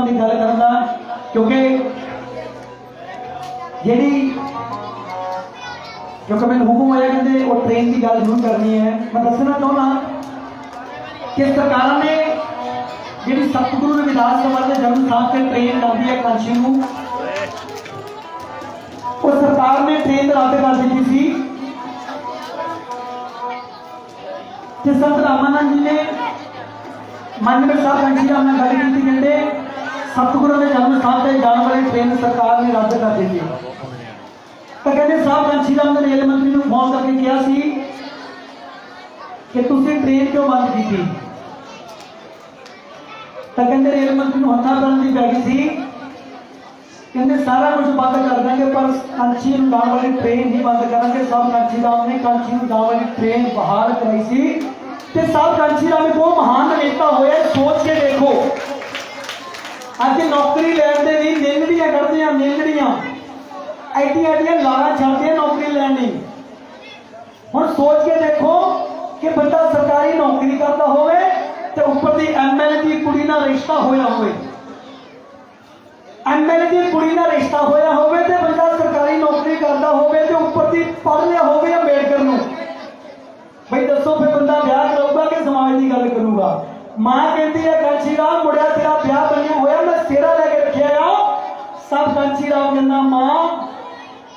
ਦੀ ਗੱਲ ਕਰਨ ਦਾ ਕਿਉਂਕਿ ਜਿਹੜੀ ਕਿਉਂਕਿ ਮੈਨੂੰ ਹੁਕਮ ਹੋਇਆ ਕਹਿੰਦੇ ਉਹ ਟ੍ਰੇਨ ਦੀ ਗੱਲ ਜ਼ਰੂਰ ਕਰਨੀ ਹੈ ਮੈਂ ਦੱਸਣਾ ਚਾਹੁੰਦਾ ਕਿ ਸਰਕਾਰਾਂ ਨੇ ਜਿਹੜੀ ਸਤਿਗੁਰੂ ਰਵਿਦਾਸ ਸਭਾ ਦੇ ਜਨਮ ਸਥਾਨ ਤੇ ਟ੍ਰੇਨ ਲਾਉਂਦੀ ਹੈ ਕਾਂਸ਼ੀ ਨੂੰ ਉਹ ਸਰਕਾਰ ਨੇ ਟ੍ਰੇਨ ਰੱਦ ਕਰ ਦਿੱਤੀ ਸੀ ਤੇ ਸੰਤ ਰਾਮਾਨੰਦ ਜੀ ਨੇ ਮਾਨਵ ਸਾਹਿਬ ਕੰਠੀ ਰਾਮ ਨਾਲ ਗੱਲ ਕੀਤੀ ਕਹਿੰਦੇ ਸਤਿਗੁਰੂ ਦੇ ਜਨਮ ਸਥਾਨ ਤੇ ਜਾਣ ਵਾਲੀ ਟ੍ਰੇਨ ਸਰਕਾਰ ਨੇ ਰੱਦ ਕਰ ਦਿੱਤੀ। ਤਾਂ ਕਹਿੰਦੇ ਸਾਹਿਬ ਕੰਠੀ ਰਾਮ ਨੇ ਰੇਲ ਮੰਤਰੀ ਨੂੰ ਫੋਨ ਕਰਕੇ ਕਿਹਾ ਸੀ ਕਿ ਤੁਸੀਂ ਟ੍ਰੇਨ ਕਿਉਂ ਬੰਦ ਕੀਤੀ? ਤਾਂ ਕਹਿੰਦੇ ਰੇਲ ਮੰਤਰੀ ਨੂੰ ਹੱਥਾਂ ਕਰਨ ਦੀ ਪੈ ਗਈ ਸੀ। ਕਹਿੰਦੇ ਸਾਰਾ ਕੁਝ ਬੰਦ ਕਰ ਦਾਂਗੇ, ਪਰ ਕਾਂਚੀ ਨੂੰ ਜਾਣ ਵਾਲੀ ਟ੍ਰੇਨ ਨਹੀਂ ਬੰਦ ਕਰਾਂਗੇ। ਸਭ ਕਾਂਚੀ ਰਾਮ ਨੇ ਕਾਂਚੀ ਨੂੰ ਜਾਣ ਵਾਲੀ ਟ੍ਰੇਨ ਬਹਾਲ ਕਰਾਈ ਸੀ। ਤੇ ਸਭ ਕਾਂਚੀ ਰਾਮ ਇੱਕ ਉਹ ਮਹਾਨ ਨੇਤਾ ਹੋਇਆ, ਸੋਚ ਕੇ ਦੇਖੋ। ਅੱਜ ਨੌਕਰੀ ਲੈਣ ਦੇ ਲਈ ਨਿੰਗੜੀਆਂ ਕੱਢਦੀਆਂ ਨਿੰਗੜੀਆਂ ਐਡੀਆਂ ਐਡੀਆਂ ਲਾਰਾਂ ਛੱਡਦੀਆਂ ਨੌਕਰੀ ਲੈਣ ਲਈ। ਹੁਣ ਸੋਚ ਕੇ ਦੇਖੋ ਕਿ ਬੰਦਾ ਸਰਕਾਰੀ ਨੌਕਰੀ ਕਰਦਾ ਹੋਵੇ ਤੇ ਉੱਪਰ ਦੀ ਐਮਐਲਏ ਦੀ ਕੁੜੀ ਨਾਲ ਰਿਸ਼ਤਾ ਹੋਇਆ ਹੋਵੇ। ਐਮਐਲਏ ਦੀ ਕੁੜੀ ਨਾਲ ਰਿਸ਼ਤਾ ਹੋਇਆ ਹੋਵੇ ਤੇ ਬੰਦਾ ਸਰਕਾਰੀ ਨੌਕਰੀ ਕਰਦਾ ਹੋਵੇ ਤੇ ਉੱਪਰ ਦੀ ਪੜ੍ਹ ਲਿਆ ਹੋਵੇ ਅੰਬੇਡਕਰ ਨੂੰ। ਬਈ ਦੱਸੋ ਫਿਰ ਬੰਦਾ ਵਿਆਹ ਕਰਾਊਗਾ ਕਿ ਸਮਾਜ ਦੀ ਗੱਲ ਕਰੂਗਾ? ਮਾਂ ਕਹਿੰਦੀ ਹੈ ਕਾਂਚੀ ਰਾਮ, ਮੁੰਡਿਆ ਤੇਰਾ ਵਿਆਹ ਬਣਿਆ ਹੋਇਆ ਮੈਂ ਲੈ ਕੇ ਰੱਖਿਆ ਆ। ਸਭ ਕਾਂਚੀ ਰਾਮ ਕਹਿੰਦਾ ਮਾਂ।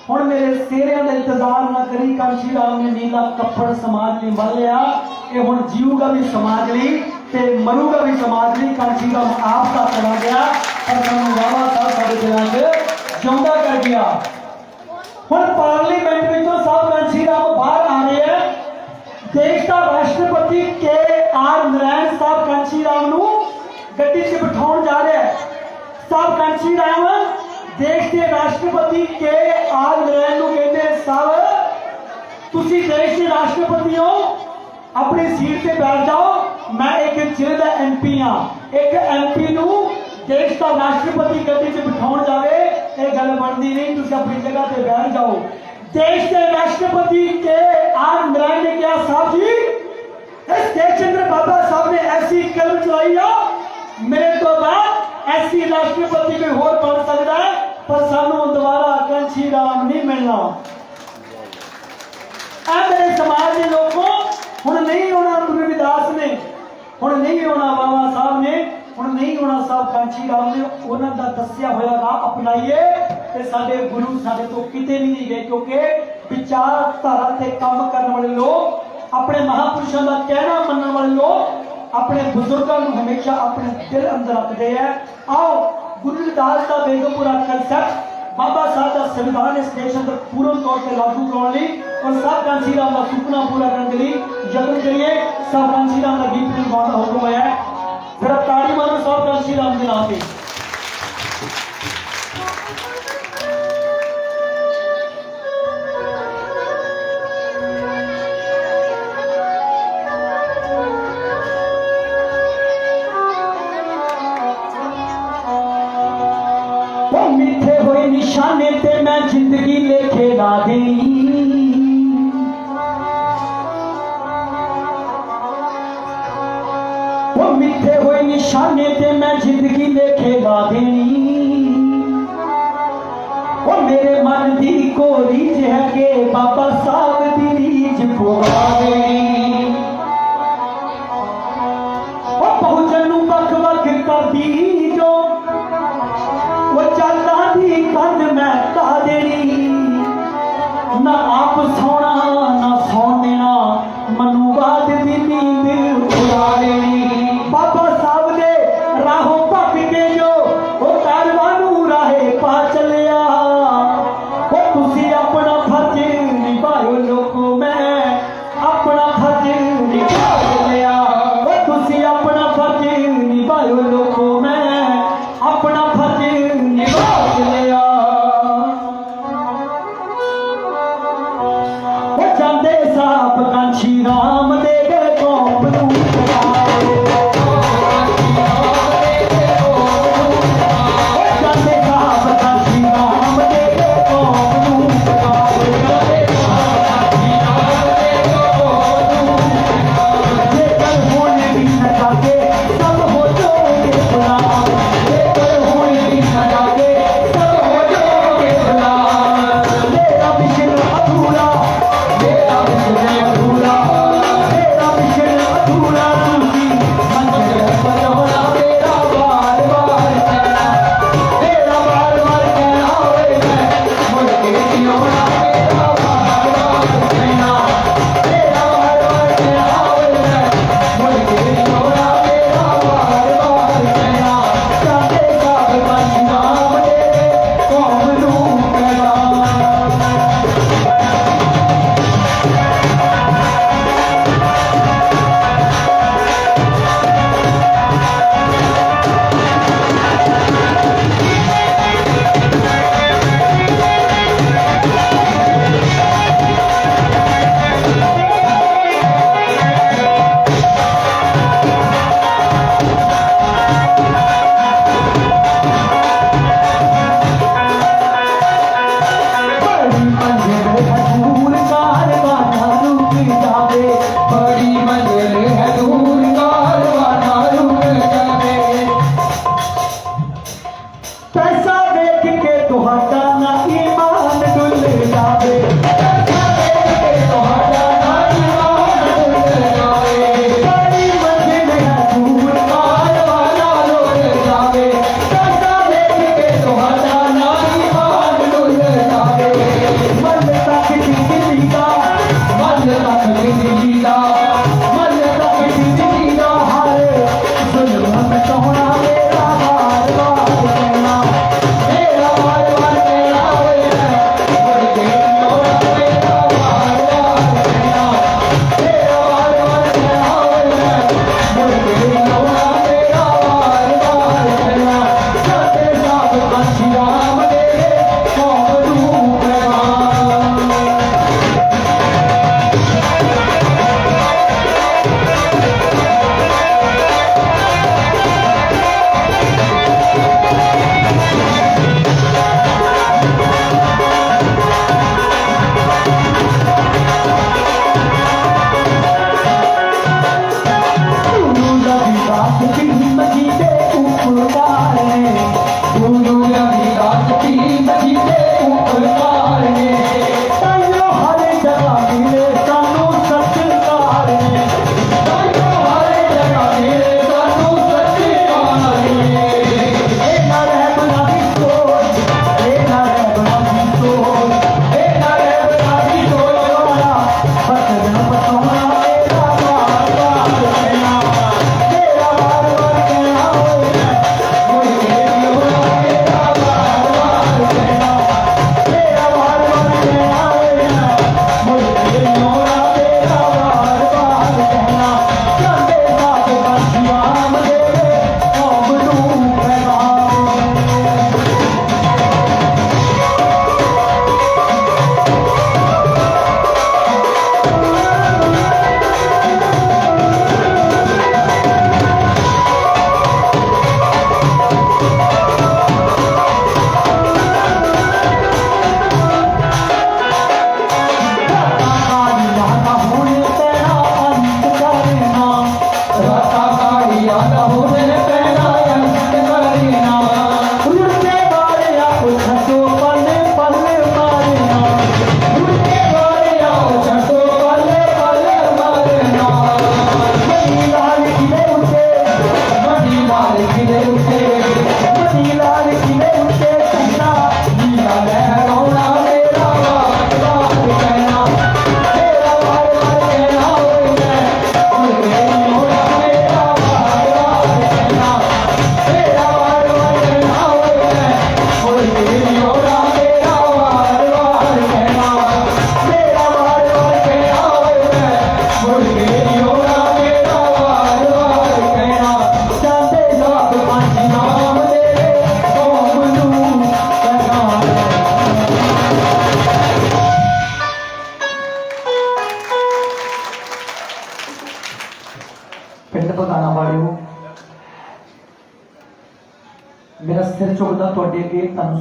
ਹੁਣ ਮੇਰੇ ਸਿਹਰਿਆਂ ਦਾ ਇੰਤਜ਼ਾਰ ਨਾ ਕਰੀ ਕਾਂਚੀ ਰਾਮ ਨੇ ਨੀਲਾ ਕੱਪੜ ਸਮਾਜ ਲਈ ਮੰਨ ਲਿਆ। ਇਹ ਹੁਣ ਜੀਊਗਾ ਵੀ ਸਮਾਜ ਲਈ ਤੇ ਮਰੂਗਾ ਵੀ ਸਮਾਜ ਲਈ। ਕਾਂਚੀ ਰਾਮ ਆਪ ਦਾ ਚਲਾ ਗਿਆ। ਪਰ ਸਾਨੂੰ ਵਾਵਾ ਸਾਹਿਬ ਸਾਡੇ ਦਿਲਾਂ 'ਚ ਜਿਉਂਦਾ ਕਰ ਗਿਆ। ਹੁਣ ਪਾਰਲੀਮੈਂਟ ਵਿੱਚੋਂ ਸਭ ਕਾਂਚੀ ਰਾਮ ਬਾਹਰ ਆ ਰਹੇ ਹੈ ਦੇਸ਼ ਦਾ ਰਾਸ਼ਟਰਪਤੀ ਕੇ ਆਰ ਨਰੈਣ ਸਾਹਿਬ ਕਾਂਚੀ ਰਾਮ ਨੂੰ ਗੱਡੀ 'ਚ ਬਿਠਾਉਣ ਜਾ ਰਿਹਾ ਹੈ। ਸਾਹਿਬ ਕਾਂਚੀ ਰਾਮ। ਦੇਸ਼ ਦੇ ਰਾਸ਼ਟਰਪਤੀ ਕੇ ਆਰ ਨਰੈਣ ਨੂੰ ਕਹਿੰਦੇ ਸਾਹਿਬ ਤੁਸੀਂ ਦੇਸ਼ ਦੇ ਰਾਸ਼ਟਰਪਤੀ ਹੋ। ਆਪਣੀ ਸੀਟ ਤੇ ਬੈਠ ਜਾਓ। ਮੈਂ ਇੱਕ ਜ਼ਿਲ੍ਹੇ ਦਾ ਐਮਪੀ ਹਾਂ। ਇੱਕ ਐਮਪੀ ਨੂੰ ਦੇਸ਼ ਦਾ ਰਾਸ਼ਟਰਪਤੀ ਗੱਡੀ 'ਚ ਬਿਠਾਉਣ ਜਾਵੇ, ਇਹ ਗੱਲ ਬਣਦੀ ਨਹੀਂ। ਤੁਸੀਂ ਆਪਣੀ ਜਗ੍ਹਾ ਤੇ ਬੈਠ ਜਾਓ। ਦੇਸ਼ ਦੇ ਰਾਸ਼ਟਰਪਤੀ ਕੇ ਆਰ ਨਰੈਣ ਨੇ ਕਿਹਾ ਸਾਹਿਬ ਜੀ, ਇਸ ਦੇਸ਼ ਚੰਦਰ ਬਾਬਾ ਸਾਹਿਬ ਨੇ ਐਸੀ ਕਲਮ ਚਲਾਈ ਆ। ਮੇਰੇ ਐਸੀ ਰਾਸ਼ਟਰਪਤੀ ਕੋਈ ਹੋਰ ਬਣ ਸਕਦਾ ਹੈ, ਪਰ ਸਾਨੂੰ ਦੁਬਾਰਾ ਕੰਚੀ ਰਾਮ ਨਹੀਂ ਮਿਲਣਾ। ਆ ਮੇਰੇ ਸਮਾਜ ਦੇ ਲੋਕੋ, ਹੁਣ ਨਹੀਂ ਹੋਣਾ ਗੁਰੂ ਰਵਿਦਾਸ ਨੇ, ਹੁਣ ਨਹੀਂ ਹੋਣਾ ਬਾਬਾ ਸਾਹਿਬ ਨੇ, ਹੁਣ ਨਹੀਂ ਹੋਣਾ ਸਾਹਿਬ ਕਾਂਚੀ ਰਾਮ ਨੇ, ਉਹਨਾਂ ਦਾ ਦੱਸਿਆ ਹੋਇਆ ਰਾਹ ਅਪਣਾਈਏ ਤੇ ਸਾਡੇ ਗੁਰੂ ਸਾਡੇ ਤੋਂ ਕਿਤੇ ਵੀ ਨਹੀਂ ਗਏ, ਕਿਉਂਕਿ ਵਿਚਾਰਧਾਰਾ ਤੇ ਕੰਮ ਕਰਨ ਵਾਲੇ ਲੋਕ, ਆਪਣੇ ਮਹਾਪੁਰਸ਼ਾਂ ਦਾ ਕਹਿਣਾ ਮੰਨਣ ਵਾਲੇ ਲੋਕ ਆਪਣੇ ਬਜ਼ੁਰਗਾਂ ਨੂੰ ਹਮੇਸ਼ਾ ਆਪਣੇ ਦਿਲ ਅੰਦਰ ਰੱਖਦੇ ਆ। ਆਓ, ਗੁਰੂ ਰਵਿਦਾਸ ਦਾ ਬੇਗਮਪੁਰਾ ਕਨਸੈਪਟ ਬਾਬਾ ਸਾਹਿਬ ਦਾ ਸੰਵਿਧਾਨ ਇਸ ਦੇਸ਼ ਅੰਦਰ ਪੂਰਨ ਤੌਰ ਤੇ ਲਾਗੂ ਕਰਾਉਣ ਲਈ ਔਰ ਸਾਹਿਬ ਕਾਂਚੀ ਰਾਮ ਦਾ ਸੁਪਨਾ ਪੂਰਾ ਕਰਨ ਦੇ ਲਈ ਯਤਨ ਕਰੀਏ। ਸਾਹਿਬ ਕਾਂਚੀ ਰਾਮ ਦਾ ਗੀਤ ਨੂੰ ਗਾਉਣ ਦਾ ਹੁਕਮ ਹੋਇਆ ਹੈ। ਫਿਰ ਤਾੜੀ ਮਾਰੋ ਸਾਹਿਬ ਕਾਂਚੀ ਰਾਮ ਦੇ ਨਾਮ ਤੇ। ਮਿੱਠੇ ਹੋਏ ਨਿਸ਼ਾਨੇ ਤੇ ਮੈਂ ਜ਼ਿੰਦਗੀ ਲੇਖੇ ਲਾ ਦੇਈ ਉਹ ਮਿੱਠੇ ਹੋਏ ਨਿਸ਼ਾਨੇ ਤੇ ਮੈਂ ਜ਼ਿੰਦਗੀ ਲੇਖੇ ਲਾ ਦੇਣੀ ਉਹ ਮੇਰੇ ਮਨ ਦੀ ਕੋਰੀ ਜਿਹ ਕੇ ਬਾਬਾ ਸਾਹਿਬ ਦੀ ਰੀਝ ਪੁਗਾ ਦੇਣੀ ਉਹ ਬਹੁਜਨ ਨੂੰ ਵੱਖ ਚਾਲਾਂ ਦੀ ਕੰਨ ਮੈਂ ਢਾ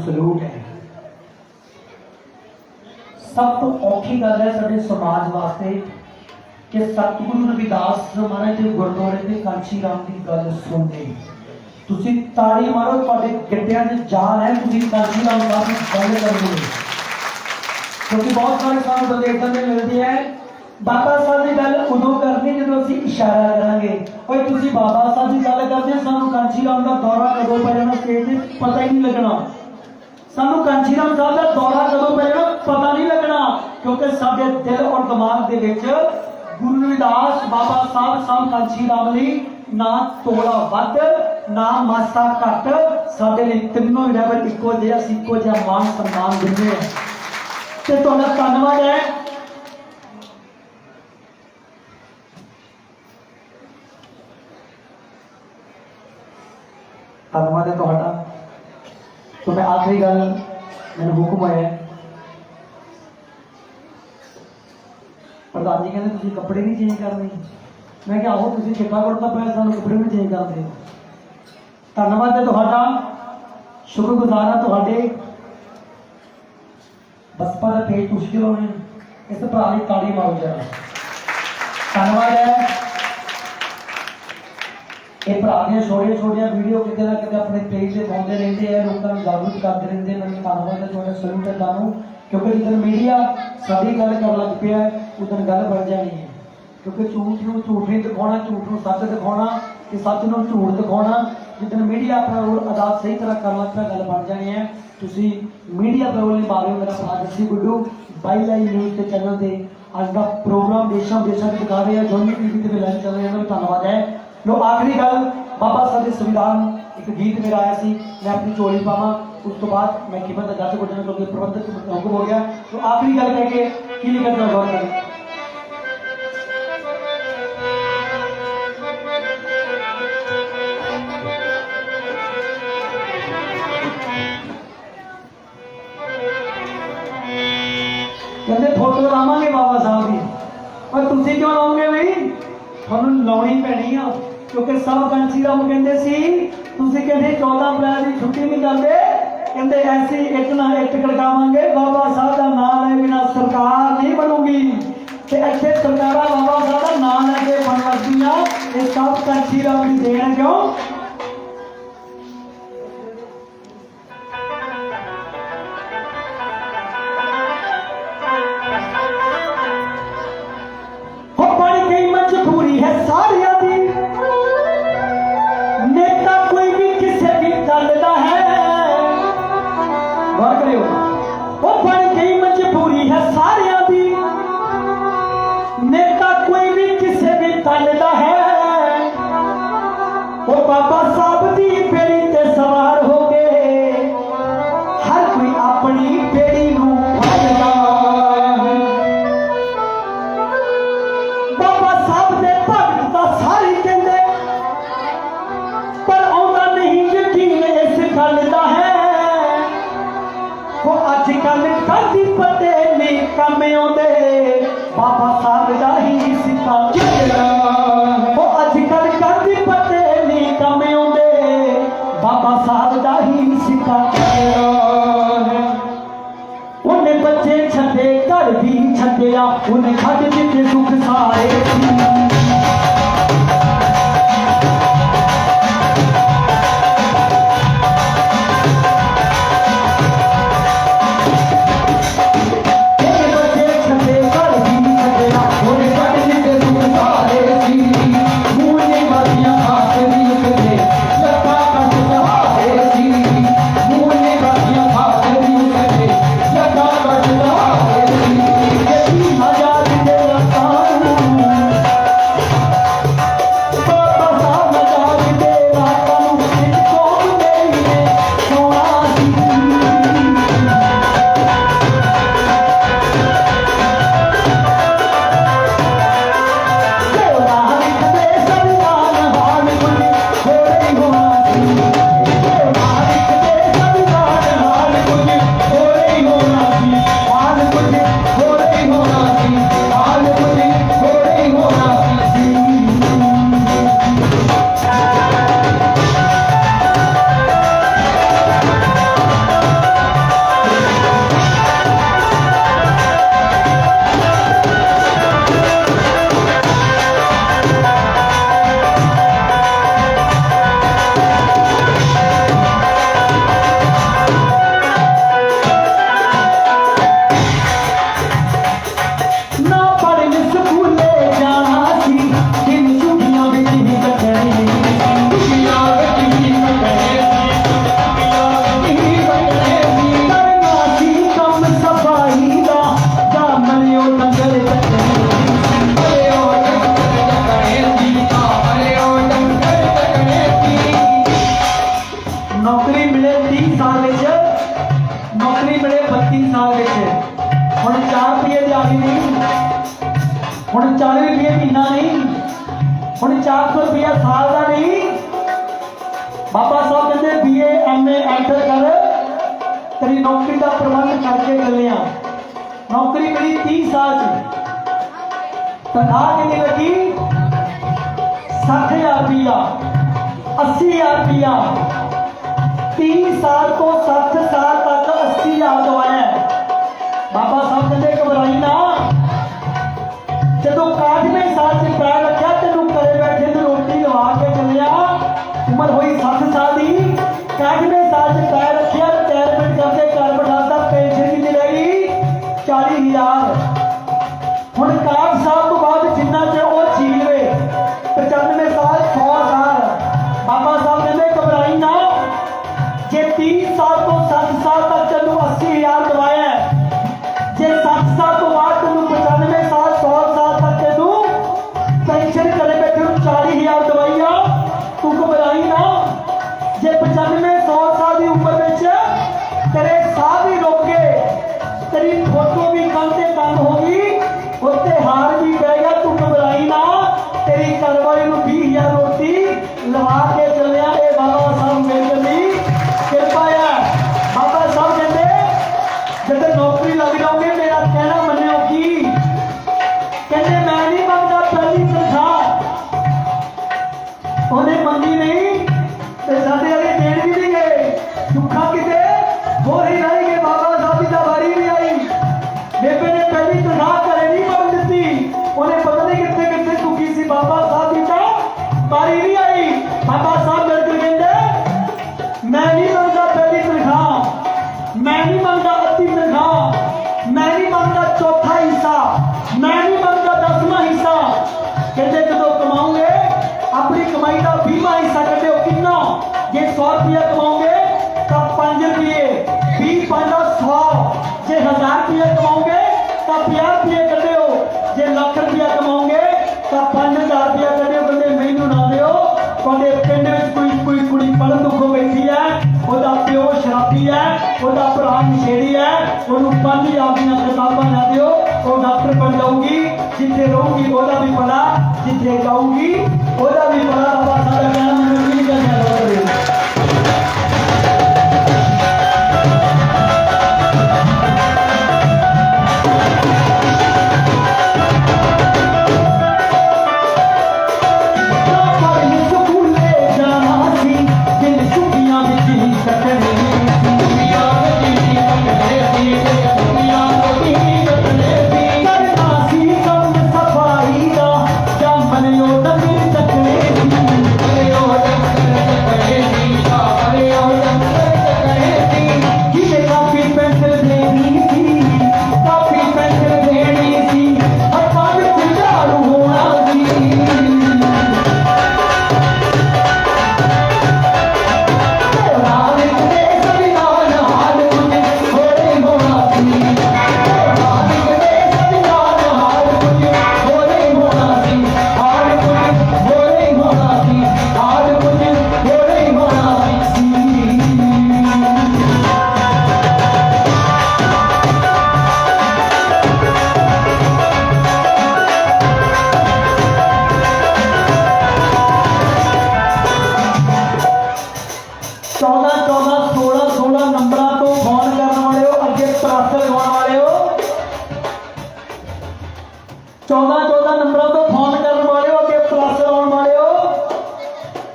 ਸਲੂਟ ਹੈ। ਸਭ ਤੋਂ ਔਖੀ ਗੱਲ ਹੈ ਸਾਡੇ ਸਮਾਜ ਵਾਸਤੇ ਕਿ ਸਤਿਗੁਰੂ ਰਵਿਦਾਸ ਮਹਾਰਾਜ ਦੇ ਗੁਰਦੁਆਰੇ ਤੇ ਕਾਂਚੀ ਰਾਮ ਦੀ ਗੱਲ ਸੁਣਦੇ। ਤੁਸੀਂ ਤਾੜੀ ਮਾਰੋ ਤੁਹਾਡੇ ਗਿੱਟਿਆਂ 'ਚ ਜਾਨ ਹੈ ਤੁਸੀਂ ਕਾਂਚੀ ਰਾਮ ਸਾਹਿਬ ਗੱਲ ਕਰੋਗੇ ਕਿਉਂਕਿ ਬਹੁਤ ਸਾਰੇ ਸਾਨੂੰ ਤਾਂ ਦੇਖਣ ਨੂੰ ਮਿਲਦੀ ਹੈ ਬਾਬਾ ਸਾਹਿਬ ਦੀ ਗੱਲ ਉਦੋਂ ਕਰਨੀ ਜਦੋਂ ਅਸੀਂ ਇਸ਼ਾਰਾ ਕਰਾਂਗੇ। ਓਏ ਤੁਸੀਂ ਬਾਬਾ ਸਾਹਿਬ ਦੀ ਗੱਲ ਕਰਦੇ ਹੋ, ਸਾਨੂੰ ਕਾਂਚੀ ਰਾਮ ਦਾ ਦੌਰਾ ਕਦੋਂ ਪੈ ਜਾਣਾ ਸਟੇਜ ਤੇ ਪਤਾ ਹੀ ਨਹੀਂ ਲੱਗਣਾ। ਸਾਨੂੰ ਕਾਂਚੀ ਰਾਮ ਸਾਹਿਬ ਦਾ ਦੌਰਾ ਕਦੋਂ ਪੈ ਜਾਣਾ ਪਤਾ ਨਹੀਂ ਲੱਗਣਾ, ਕਿਉਂਕਿ ਸਾਡੇ ਦਿਲ ਔਰ ਦਿਮਾਗ ਦੇ ਵਿੱਚ ਗੁਰੂ ਰਵਿਦਾਸ ਬਾਬਾ ਸਾਹਿਬ ਸਾਹਿਬ ਕਾਂਚੀ ਲਈ ਨਾ ਤੋੜਾ ਵੱਧ, ਨਾ ਮਾਸਾ ਘੱਟ, ਸਾਡੇ ਲਈ ਤਿੰਨੋਂ ਹੀ ਲੈਵਲ ਇੱਕੋ ਜਿਹਾ, ਅਸੀਂ ਇੱਕੋ ਜਿਹਾ ਮਾਨ ਸਨਮਾਨ ਦਿੰਦੇ ਹਾਂ। ਤੇ ਤੁਹਾਡਾ ਧੰਨਵਾਦ ਹੈ। ਧੰਨਵਾਦ ਹੈ ਤੁਹਾਡਾ। ਤੋਂ ਮੈਂ ਆਖਰੀ ਗੱਲ ਮੈਨੂੰ ਹੁਕਮ ਹੋਇਆ ਹੈ। ਪ੍ਰਧਾਨ ਜੀ ਕਹਿੰਦੇ ਤੁਸੀਂ ਕੱਪੜੇ ਨਹੀਂ ਚੇਂਜ ਕਰਨੇ ਮੈਂ ਕਿਹਾ ਆਹੋ ਤੁਸੀਂ ਚਿੱਟਾ ਕੁੜਤਾ ਪਾਇਆ ਸਾਨੂੰ ਕੱਪੜੇ ਵੀ ਚੇਂਜ ਕਰਦੇ ਹੋ ਧੰਨਵਾਦ ਹੈ ਤੁਹਾਡਾ ਸ਼ੁਕਰਗੁਜ਼ਾਰ ਹਾਂ ਤੁਹਾਡੇ ਬਸਪਾ ਦਾ ਪੇਜ ਮੁਸ਼ਕਿਲ ਹੋਣੇ ਇਸ ਭਰਾ ਲਈ ਤਾੜੀ ਮਾਰੋ ਜਰਾ ਧੰਨਵਾਦ ਹੈ ਇਹ ਭਰਾ ਦੀਆਂ ਛੋਟੀਆਂ ਛੋਟੀਆਂ ਵੀਡੀਓ ਕਿਤੇ ਨਾ ਕਿਤੇ ਆਪਣੇ ਪੇਜ ਤੇ ਪਾਉਂਦੇ ਰਹਿੰਦੇ ਆ, ਲੋਕਾਂ ਨੂੰ ਜਾਗਰੂਕ ਕਰਦੇ ਰਹਿੰਦੇ ਨੇ ਧੰਨਵਾਦ ਹੈ ਤੁਹਾਡਾ ਸਲੂਟ ਹੈ ਤੁਹਾਨੂੰ, ਕਿਉਂਕਿ ਜਦੋਂ ਮੀਡੀਆ ਸਾਡੀ ਗੱਲ ਕਰਨ ਲੱਗ ਪਿਆ ਉਦੋਂ ਗੱਲ ਬਣ ਜਾਣੀ ਹੈ। ਕਿਉਂਕਿ ਝੂਠ ਨੂੰ ਝੂਠ ਨਹੀਂ ਦਿਖਾਉਣਾ, ਝੂਠ ਨੂੰ ਸੱਚ ਦਿਖਾਉਣਾ ਤੇ ਸੱਚ ਨੂੰ ਝੂਠ ਦਿਖਾਉਣਾ ਜਦੋਂ ਮੀਡੀਆ ਆਪਣਾ ਰੋਲ ਅਦਾ ਸਹੀ ਤਰ੍ਹਾਂ ਕਰਨ ਲੱਗ ਪਿਆ, ਗੱਲ ਬਣ ਜਾਣੀ ਹੈ। ਤੁਸੀਂ ਮੀਡੀਆ ਦਾ ਰੋਲ ਨਿਭਾ ਰਹੇ ਹੋ ਮੇਰਾ ਭਰਾ ਜੱਸੀ ਗੁੱਡੂ ਬਾਈ ਲਾਈ ਨਿਊਜ਼ ਦੇ ਚੈਨਲ ਤੇ ਅੱਜ ਦਾ ਪ੍ਰੋਗਰਾਮ ਦੇਸ਼ਾਂ ਵਿਦੇਸ਼ਾਂ ਵਿੱਚ ਦਿਖਾ ਰਹੇ ਆ ਜੋਨੀ ਟੀਵੀ ਤੇ ਵੀ ਲਾਈਵ ਚੱਲ ਰਿਹਾ ਹੈ ਧੰਨਵਾਦ ਹੈ। ਲੋ, ਆਖਰੀ ਗੱਲ, ਬਾਬਾ ਸਾਹਿਬ ਦੇ ਸੰਵਿਧਾਨ ਇੱਕ ਗੀਤ ਮੇਰਾ ਆਇਆ ਸੀ, ਮੈਂ ਆਪਣੀ ਝੋਲੀ ਪਾਵਾਂ, ਉਸ ਤੋਂ ਬਾਅਦ ਮੈਂ ਕੀਮਤ ਦਾ ਗੱਜ ਗੁੱਡਣ ਕਿਉਂਕਿ ਪ੍ਰਬੰਧਕ ਹੁਕਮ ਹੋ ਗਿਆ। ਸੋ ਆਖਰੀ ਗੱਲ ਕਹਿ ਕੇ ਕੀ ਲਿਖਤ ਦਾ ਗੌਰ ਕरें ਕਹਿੰਦੇ, ਫੋਟੋ ਲਾਵਾਂਗੇ ਬਾਬਾ ਸਾਹਿਬ ਦੀ। ਪਰ ਤੁਸੀਂ ਕਿਉਂ ਲਾਓਗੇ ਬਈ? ਤੁਹਾਨੂੰ ਲਾਉਣੀ ਪੈਣੀ ਆ। ਕਿਉਂਕਿ ਸਭ ਕੰਚੀ ਰਾਮ ਕਹਿੰਦੇ ਸੀ, ਤੁਸੀਂ ਕਹਿੰਦੇ 14 ਅਪ੍ਰੈਲ ਦੀ ਛੁੱਟੀ ਨਹੀਂ ਕਰਦੇ। ਕਹਿੰਦੇ ਐਸੀ ਇੱਕ ਨਾ ਇੱਕ ਖੜਕਾਵਾਂਗੇ, ਬਾਬਾ ਸਾਹਿਬ ਦਾ ਨਾਮ ਲੈ ਬਿਨਾ ਸਰਕਾਰ ਨਹੀਂ ਬਣੂਗੀ। ਤੇ ਇੱਥੇ ਸਰਕਾਰਾਂ ਬਾਬਾ ਸਾਹਿਬ ਦਾ ਨਾਮ ਲੈ ਕੇ ਬਣ ਲੱਗਦੀਆਂ ਇਹ ਸਭ ਕੰਚੀ ਰਾਮ ਦੀ ਦੇਣ ਕਿਉਂ? ਵੀ ਛੱਡਿਆ ਉਹਨੇ ਛੱਡ ਦਿੱਤੇ ਸੁੱਖ ਸਾਰੇ ਬਾਬਾ ਸਾਹਿਬ ਕਹਿੰਦੇ ਬੀਏ ਐਮਏ ਐਂਟਰ ਕਰ। ਤੇਰੀ ਨੌਕਰੀ ਦਾ ਪ੍ਰਬੰਧ ਕਰਕੇ ਚੱਲਿਆ ਨੌਕਰੀ ਮਿਲੀ 30 ਸਾਲ ਚ। ਤਨਖਾਹ ਕਿੰਨੀ ਲੱਗੀ? 60000 ਰੁਪਇਆ 80000 ਰੁਪਇਆ 30 ਸਾਲ ਤੋਂ 60 ਸਾਲ ਤੱਕ 80000 ਦਵਾਇਆ ਹੈ। ਬਾਬਾ ਸਾਹਿਬ ਕਹਿੰਦੇ ਘਬਰਾਈ ਨਾ। ਜਦੋਂ 61 ਸਾਲ ਚ ਪੈਰ ਉਮਰ ਹੋਈ 60 ਸਾਲ ਦੀ 61 ਸਾਲ ਚ ਪੈਰ ਰੱਖਿਆ ਰਿਟਾਇਰਮੈਂਟ ਕਰਕੇ ਘਰ ਬਿਠਾਤਾ, ਪੈਨਸ਼ਨ ਕਿੰਨੀ ਰਹੀ 40000 ਹੁਣ ਕਾਬ ਸਾਹਿਬ ਤੋਂ ਬਾਅਦ ਜਿੰਨਾ ਚ ਉਹ ਜੀ ਲਵੇ 95 ਸਾਲ 100 ਸਾਲ ਬਾਬਾ ਸਾਹਿਬ ਕਹਿੰਦੇ ਘਬਰਾਈ ਨਾ। ਜੇ 30 ਸਾਲ ਤੋਂ 60 ਸਾਲ ਤੱਕ ਤੈਨੂੰ 80000 ਦਵਾਇਆ ਕਿਤਾਬਾਂ ਨਾ ਦਿਓ, ਉਹ ਡਾਕਟਰ ਬਣ ਜਾਊਗੀ, ਜਿੱਥੇ ਰਹੂਗੀ ਉਹਦਾ ਵੀ ਭਲਾ, ਜਿੱਥੇ ਜਾਊਗੀ ਉਹਦਾ ਵੀ ਭਲਾ ਬਾਬਾ ਸਾਡਾ ਕਹਿਣਾ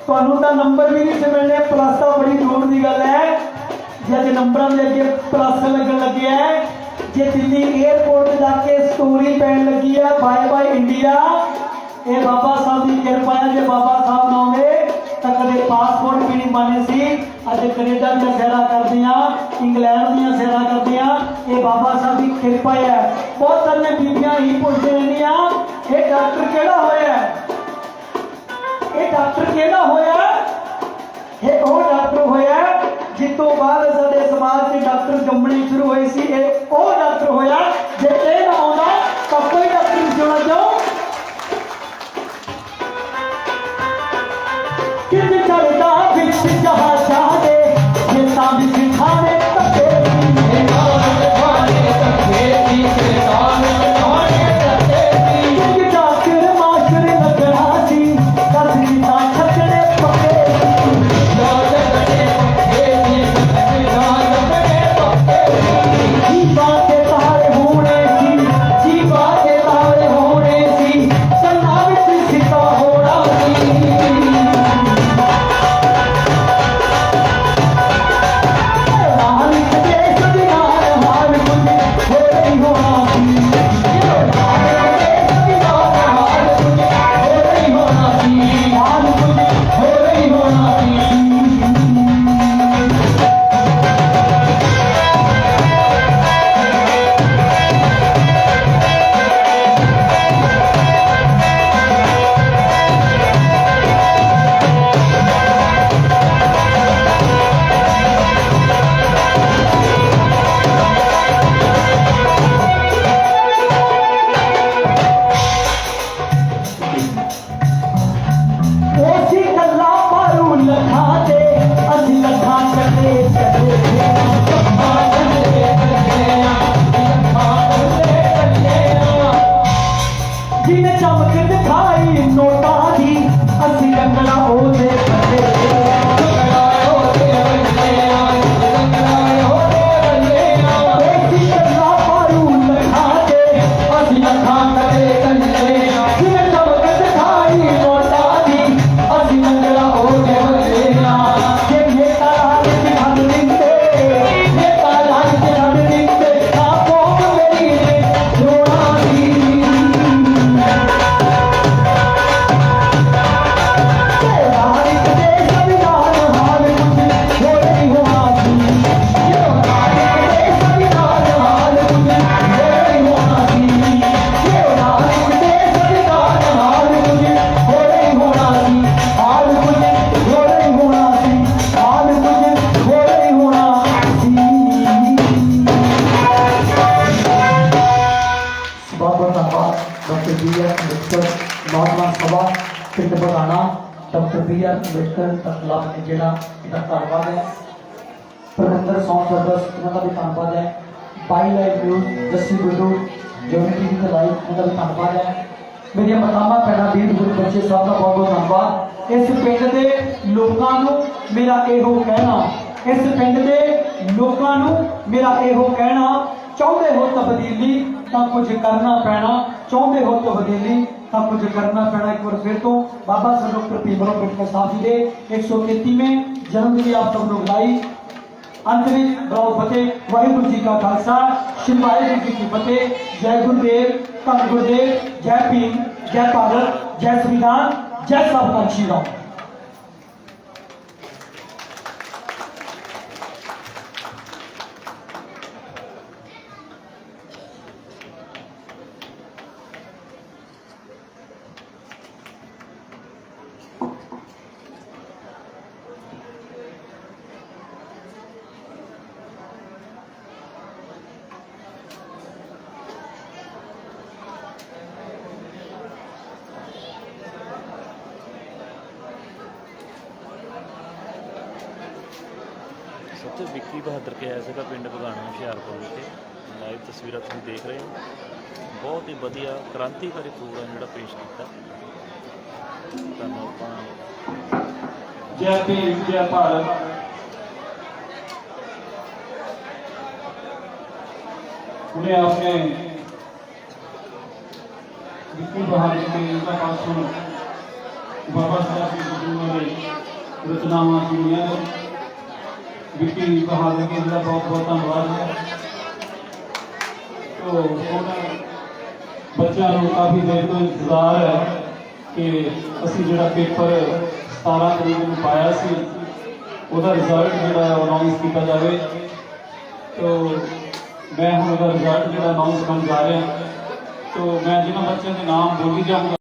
ਤੁਹਾਨੂੰ ਤਾਂ ਨੰਬਰ ਵੀ ਨਹੀਂ ਮਿਲਣੇ ਪਲੱਸ ਤਾਂ ਬੜੀ ਦੂਰ ਦੀ ਗੱਲ ਹੈ। ਜੇ ਨੰਬਰਾਂ ਦੇ ਅੱਗੇ ਪਲੱਸ ਲੱਗਣ ਲੱਗਿਆ ਹੈ, ਜੇ ਦਿੱਲੀ 에ਅਰਪੋਰਟ ਜਾ ਕੇ ਸਟੋਰੀ ਪੈਣ ਲੱਗੀ ਹੈ ਬਾਏ ਬਾਏ ਇੰਡੀਆ ਇਹ ਬਾਬਾ ਸਾਹਿਬ ਦੀ ਕਿਰਪਾ ਹੈ, ਜੇ ਬਾਬਾ ਸਾਹਿਬ ਨਾ ਹੁੰਦੇ ਤਾਂ ਕਦੇ ਪਾਸਪੋਰਟ ਵੀ ਨਹੀਂ ਬਣੇ ਸੀ। ਅੱਜ ਕੈਨੇਡਾ ਦੀਆਂ ਸੈਰਾਂ ਕਰਦੀਆਂ, ਇੰਗਲੈਂਡ ਦੀਆਂ ਸੈਰਾਂ ਕਰਦੀਆਂ, ਇਹ ਬਾਬਾ ਸਾਹਿਬ ਦੀ ਕਿਰਪਾ ਹੈ ਬਹੁਤ ਸਾਰੀਆਂ ਬੀਬੀਆਂ ਹੀ ਪੁੱਛਦੇ ਰਹਿੰਦੀਆਂ। ਇਹ ਡਾਕਟਰ ਕਿਹੜਾ ਹੋਇਆ ਇਹ ਡਾਕਟਰ ਕਿਹੜਾ ਹੋਇਆ? ਇਹ ਉਹ ਡਾਕਟਰ ਹੋਇਆ ਜਿਸ ਤੋਂ ਬਾਅਦ ਸਾਡੇ ਸਮਾਜ 'ਚ ਡਾਕਟਰ ਜੰਮਣੇ ਸ਼ੁਰੂ ਹੋਏ ਸੀ। ਇਹ ਉਹ ਡਾਕਟਰ ਹੋਇਆ ਜੇ ਇਹ ਨਾ ਆਉਂਦਾ ਤਾਂ ਕੋਈ ਡਾਕਟਰ ਨਹੀਂ ਹੋਣਾ ਚਾਹੋ ਕਿੰਨ ਚੜਦਾ ਨੌਜਵਾਨ ਸਭਾ, ਪਿੰਡ Bagana doctor B R Ambedkar ਜਿਹੜਾ ਇਹਦਾ ਧੰਨਵਾਦ ਹੈ। ਪ੍ਰਬੰਧਕ ਸੌਂ ਸਰਵਿਸ, ਇਹਨਾਂ ਦਾ ਵੀ ਧੰਨਵਾਦ ਹੈ। ਬਾਈ live news, Jassi Guddu unity ਦੀ ਲਾਈਵ ਇਹਨਾਂ ਦਾ ਵੀ ਧੰਨਵਾਦ ਹੈ। ਮੇਰੀਆਂ ਮਤਾਮਾ ਪੈਣਾ ਵੀਰ, ਗੁਰੂ, ਬੱਚੇ ਸਾਹਿਬ ਦਾ ਬਹੁਤ ਬਹੁਤ ਧੰਨਵਾਦ। ਇਸ ਪਿੰਡ ਦੇ ਲੋਕਾਂ ਨੂੰ ਮੇਰਾ ਇਹੋ ਕਹਿਣਾ, ਇਸ ਪਿੰਡ ਦੇ ਲੋਕਾਂ ਨੂੰ ਮੇਰਾ ਇਹੋ ਕਹਿਣਾ, ਚਾਹੁੰਦੇ ਹੋ ਤਬਦੀਲੀ ਤਾਂ ਕੁਝ ਕਰਨਾ ਪੈਣਾ ਚਾਹੁੰਦੇ ਹੋ ਤਬਦੀਲੀ ਤਾਂ ਕੁਝ ਕਰਨਾ ਪੈਣਾ ਇੱਕ ਵਾਰ ਫਿਰ ਤੋਂ। ਬਾਬਾ ਸਾਹਿਬ ਡਾਕਟਰ ਭੀਮਰਾਓ ਅੰਬੇਡਕਰ ਸਾਹਿਬ ਜੀ ਦੇ 133ਵੇਂ ਜਨਮ ਦਿਨ ਦੀ ਆਪ ਸਭ ਨੂੰ ਵਧਾਈ ਅੰਤ ਵਿੱਚ ਬਰਾਉ ਫਤਿਹ, ਵਾਹਿਗੁਰੂ ਜੀ ਕਾ ਖਾਲਸਾ, ਸ਼੍ਰੀ ਵਾਹਿਗੁਰੂ ਜੀ ਕੀ ਫਤਿਹ। ਜੈ ਗੁਰਦੇਵ, ਧੰਨ ਗੁਰਦੇਵ, ਜੈ ਭੀਮ, ਜੈ ਭਾਰਤ, ਜੈ ਸੰਵਿਧਾਨ, ਜੈ ਸਭ ਸ਼੍ਰੀ ਰਾਮ ਸੱਚੇ ਵਿੱਕੀ ਬਹਾਦਰ ਕੇ ਆਇਆ ਸੀਗਾ ਪਿੰਡ ਬਗਾਣਾ ਹੁਸ਼ਿਆਰਪੁਰ ਵਿਖੇ ਲਾਈਵ ਤਸਵੀਰਾਂ ਤੁਸੀਂ ਦੇਖ ਰਹੇ ਹੋ ਬਹੁਤ ਹੀ ਵਧੀਆ ਕ੍ਰਾਂਤੀਕਾਰੀ ਪ੍ਰੋਗਰਾਮ ਜਿਹੜਾ ਪੇਸ਼ ਕੀਤਾ ਤੁਹਾਨੂੰ ਆਪਾਂ ਜੈ ਭੀਮ ਜੈ ਭਾਰਤ उन्हें आपने विक्की बहादुर के इनका पासों बाबा साहब की जिन्होंने रचनावां सुनिया ने विक्की बहादुर के इनका बहुत बहुत धन्यवाद है तो ਉਹਨਾਂ ਬੱਚਿਆਂ ਨੂੰ ਕਾਫੀ ਦੇਰ ਤੋਂ ਇੰਤਜ਼ਾਰ ਹੈ ਕਿ ਅਸੀਂ ਜਿਹੜਾ ਪੇਪਰ 17 ਤਰੀਕ ਨੂੰ ਪਾਇਆ ਸੀ, ਉਹਦਾ ਰਿਜ਼ਲਟ ਜਿਹੜਾ ਅਨਾਉਂਸ ਕੀਤਾ ਜਾਵੇ। ਤੋ ਮੈਂ ਹੁਣ ਉਹਦਾ ਰਿਜ਼ਲਟ ਜਿਹੜਾ ਅਨਾਉਂਸ ਕਰਨ ਜਾ ਰਿਹਾ, ਤੋ ਮੈਂ ਜਿਹਨਾਂ ਬੱਚਿਆਂ ਦੇ ਨਾਮ ਬੋਲੀ ਜਾਊਂਗਾ